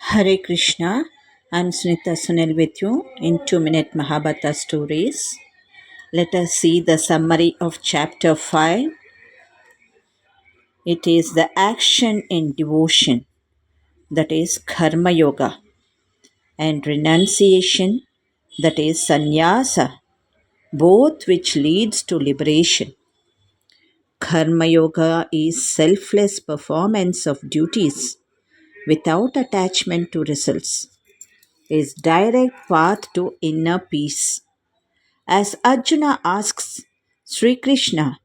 Hare Krishna, I'm Sunita Sunil with you in 2 Minute Mahabharata Stories. Let us see the summary of chapter 5. It is the action in devotion, that is Karma Yoga, and renunciation, that is Sannyasa, both which leads to liberation. Karma Yoga is selfless performance of duties without attachment to results, is direct path to inner peace. As Arjuna asks Sri Krishna,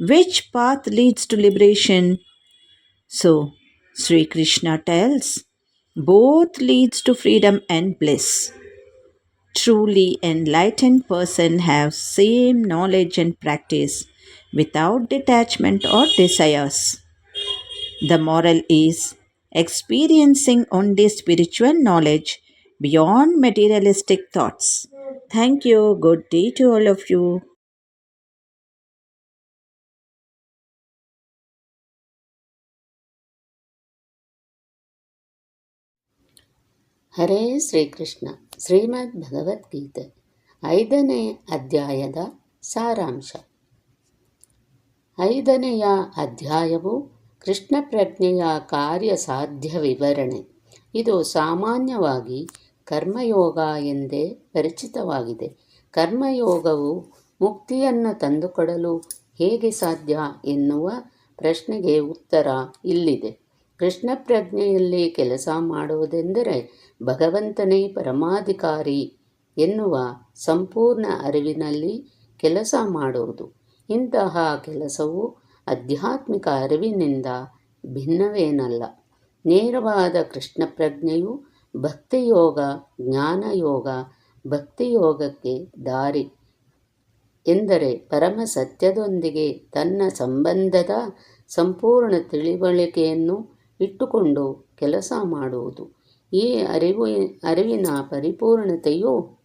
which path leads to liberation? So Sri Krishna tells, both leads to freedom and bliss. Truly enlightened person have same knowledge and practice without detachment or desires. The moral is experiencing only spiritual knowledge beyond materialistic thoughts. Thank you. Good day to all of you. ಹರೇ ಶ್ರೀಕೃಷ್ಣ ಶ್ರೀಮದ್ ಭಗವದ್ಗೀತೆ ಐದನೇ ಅಧ್ಯಾಯದ ಸಾರಾಂಶ ಐದನೆಯ ಅಧ್ಯಾಯವು ಕೃಷ್ಣ ಪ್ರಜ್ಞೆಯ ಕಾರ್ಯ ಸಾಧ್ಯ ವಿವರಣೆ. ಇದು ಸಾಮಾನ್ಯವಾಗಿ ಕರ್ಮಯೋಗ ಎಂದೇ ಪರಿಚಿತವಾಗಿದೆ. ಕರ್ಮಯೋಗವು ಮುಕ್ತಿಯನ್ನು ತಂದುಕೊಡಲು ಹೇಗೆ ಸಾಧ್ಯ ಎನ್ನುವ ಪ್ರಶ್ನೆಗೆ ಉತ್ತರ ಇಲ್ಲಿದೆ. ಕೃಷ್ಣ ಪ್ರಜ್ಞೆಯಲ್ಲಿ ಕೆಲಸ ಮಾಡುವುದೆಂದರೆ ಭಗವಂತನೇ ಪರಮಾಧಿಕಾರಿ ಎನ್ನುವ ಸಂಪೂರ್ಣ ಅರಿವಿನಲ್ಲಿ ಕೆಲಸ ಮಾಡುವುದು. ಇಂತಹ ಕೆಲಸವು ಆಧ್ಯಾತ್ಮಿಕ ಅರಿವಿನಿಂದ ಭಿನ್ನವೇನಲ್ಲ. ನೇರವಾದ ಕೃಷ್ಣ ಪ್ರಜ್ಞೆಯು ಭಕ್ತಿಯೋಗ, ಜ್ಞಾನಯೋಗ, ಭಕ್ತಿಯೋಗಕ್ಕೆ ದಾರಿ. ಎಂದರೆ ಪರಮ ಸತ್ಯದೊಂದಿಗೆ ತನ್ನ ಸಂಬಂಧದ ಸಂಪೂರ್ಣ ತಿಳಿವಳಿಕೆಯನ್ನು ಇಟ್ಟುಕೊಂಡು ಕೆಲಸ ಮಾಡುವುದು. ಈ ಅರಿವು, ಅರಿವಿನ ಪರಿಪೂರ್ಣತೆಯು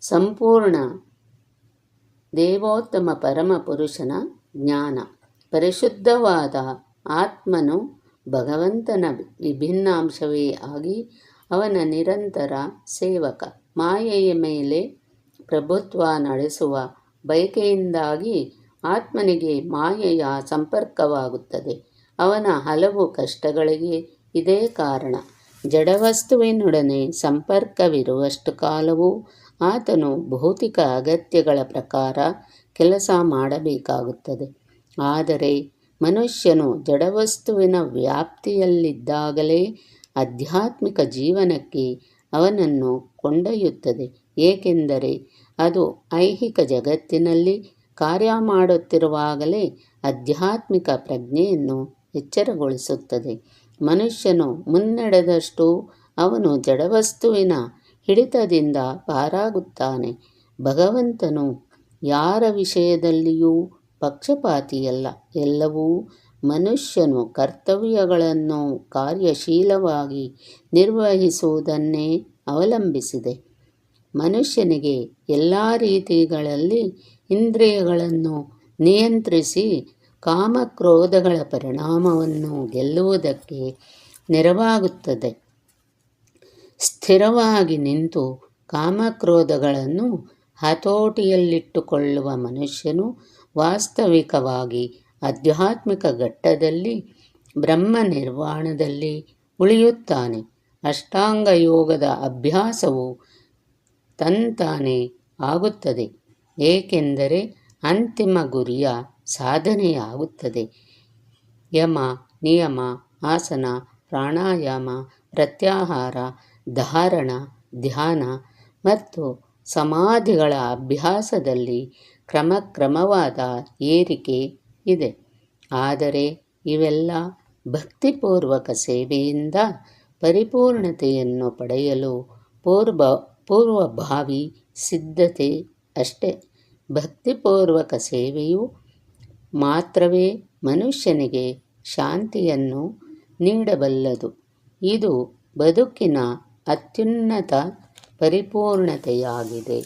ಸಂಪೂರ್ಣ ದೇವೋತ್ತಮ ಪರಮ ಪುರುಷನ ಜ್ಞಾನ. ಪರಿಶುದ್ಧವಾದ ಆತ್ಮನು ಭಗವಂತನ ವಿಭಿನ್ನಾಂಶವೇ ಆಗಿ ಅವನ ನಿರಂತರ ಸೇವಕ. ಮಾಯೆಯ ಮೇಲೆ ಪ್ರಭುತ್ವ ನಡೆಸುವ ಬಯಕೆಯಿಂದಾಗಿ ಆತ್ಮನಿಗೆ ಮಾಯೆಯ ಸಂಪರ್ಕವಾಗುತ್ತದೆ. ಅವನ ಹಲವು ಕಷ್ಟಗಳಿಗೆ ಇದೇ ಕಾರಣ. ಜಡವಸ್ತುವಿನೊಡನೆ ಸಂಪರ್ಕವಿರುವಷ್ಟು ಕಾಲವೂ ಆತನು ಭೌತಿಕ ಅಗತ್ಯಗಳ ಪ್ರಕಾರ ಕೆಲಸ ಮಾಡಬೇಕಾಗುತ್ತದೆ. ಆದರೆ ಮನುಷ್ಯನು ಜಡವಸ್ತುವಿನ ವ್ಯಾಪ್ತಿಯಲ್ಲಿದ್ದಾಗಲೇ ಆಧ್ಯಾತ್ಮಿಕ ಜೀವನಕ್ಕೆ ಅವನನ್ನು ಕೊಂಡೊಯ್ಯುತ್ತದೆ. ಏಕೆಂದರೆ ಅದು ಐಹಿಕ ಜಗತ್ತಿನಲ್ಲಿ ಕಾರ್ಯ ಮಾಡುತ್ತಿರುವಾಗಲೇ ಆಧ್ಯಾತ್ಮಿಕ ಪ್ರಜ್ಞೆಯನ್ನು ಎಚ್ಚರಗೊಳಿಸುತ್ತದೆ. ಮನುಷ್ಯನು ಮುನ್ನಡೆದಷ್ಟು ಅವನು ಜಡವಸ್ತುವಿನ ಹಿಡಿತದಿಂದ ಪಾರಾಗುತ್ತಾನೆ. ಭಗವಂತನು ಯಾರ ವಿಷಯದಲ್ಲಿಯೂ ಪಕ್ಷಪಾತಿಯಲ್ಲ. ಎಲ್ಲವೂ ಮನುಷ್ಯನು ಕರ್ತವ್ಯಗಳನ್ನು ಕಾರ್ಯಶೀಲವಾಗಿ ನಿರ್ವಹಿಸುವುದನ್ನೇ ಅವಲಂಬಿಸಿದೆ. ಮನುಷ್ಯನಿಗೆ ಎಲ್ಲ ರೀತಿಗಳಲ್ಲಿ ಇಂದ್ರಿಯಗಳನ್ನು ನಿಯಂತ್ರಿಸಿ ಕಾಮಕ್ರೋಧಗಳ ಪರಿಣಾಮವನ್ನು ಗೆಲ್ಲುವುದಕ್ಕೆ ನೆರವಾಗುತ್ತದೆ. ಸ್ಥಿರವಾಗಿ ನಿಂತು ಕಾಮಕ್ರೋಧಗಳನ್ನು ಹತೋಟಿಯಲ್ಲಿಟ್ಟುಕೊಳ್ಳುವ ಮನುಷ್ಯನು ವಾಸ್ತವಿಕವಾಗಿ ಆಧ್ಯಾತ್ಮಿಕ ಘಟ್ಟದಲ್ಲಿ ಬ್ರಹ್ಮ ನಿರ್ವಾಣದಲ್ಲಿ ಉಳಿಯುತ್ತಾನೆ. ಅಷ್ಟಾಂಗ ಯೋಗದ ಅಭ್ಯಾಸವು ತಂತಾನೇ ಆಗುತ್ತದೆ. ಏಕೆಂದರೆ ಅಂತಿಮ ಗುರಿಯ ಸಾಧನೆಯಾಗುತ್ತದೆ. ಯಮ, ನಿಯಮ, ಆಸನ, ಪ್ರಾಣಾಯಾಮ, ಪ್ರತ್ಯಾಹಾರ, ಧಾರಣ, ಧ್ಯಾನ ಮತ್ತು ಸಮಾಧಿಗಳ ಅಭ್ಯಾಸದಲ್ಲಿ ಕ್ರಮಕ್ರಮವಾದ ಏರಿಕೆ ಇದೆ. ಆದರೆ ಇವೆಲ್ಲ ಭಕ್ತಿಪೂರ್ವಕ ಸೇವೆಯಿಂದ ಪರಿಪೂರ್ಣತೆಯನ್ನು ಪಡೆಯಲು ಪೂರ್ವ, ಪೂರ್ವಭಾವಿ ಸಿದ್ಧತೆ ಅಷ್ಟೇ. ಭಕ್ತಿಪೂರ್ವಕ ಸೇವೆಯು ಮಾತ್ರವೇ ಮನುಷ್ಯನಿಗೆ ಶಾಂತಿಯನ್ನು ನೀಡಬಲ್ಲದು. ಇದು ಬದುಕಿನ ಅತ್ಯುನ್ನತ ಪರಿಪೂರ್ಣತೆಯಾಗಿದೆ.